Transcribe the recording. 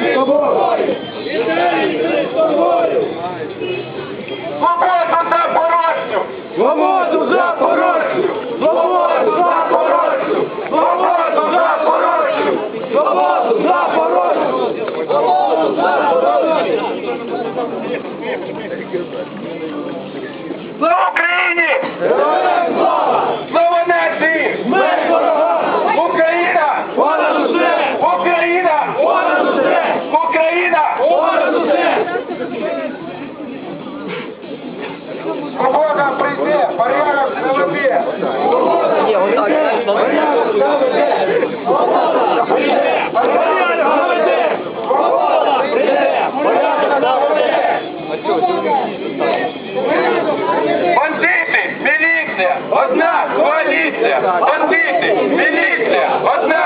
з тобою! Ідеї з тобою! Свободу за порожню! Свободу за порожню! Свободу за порожню! Свободу за порожню! Свободу за порожню! Свободу за порожню! Слава Україні! Бандити, міліція, одна коаліція, бандити, міліція, одна.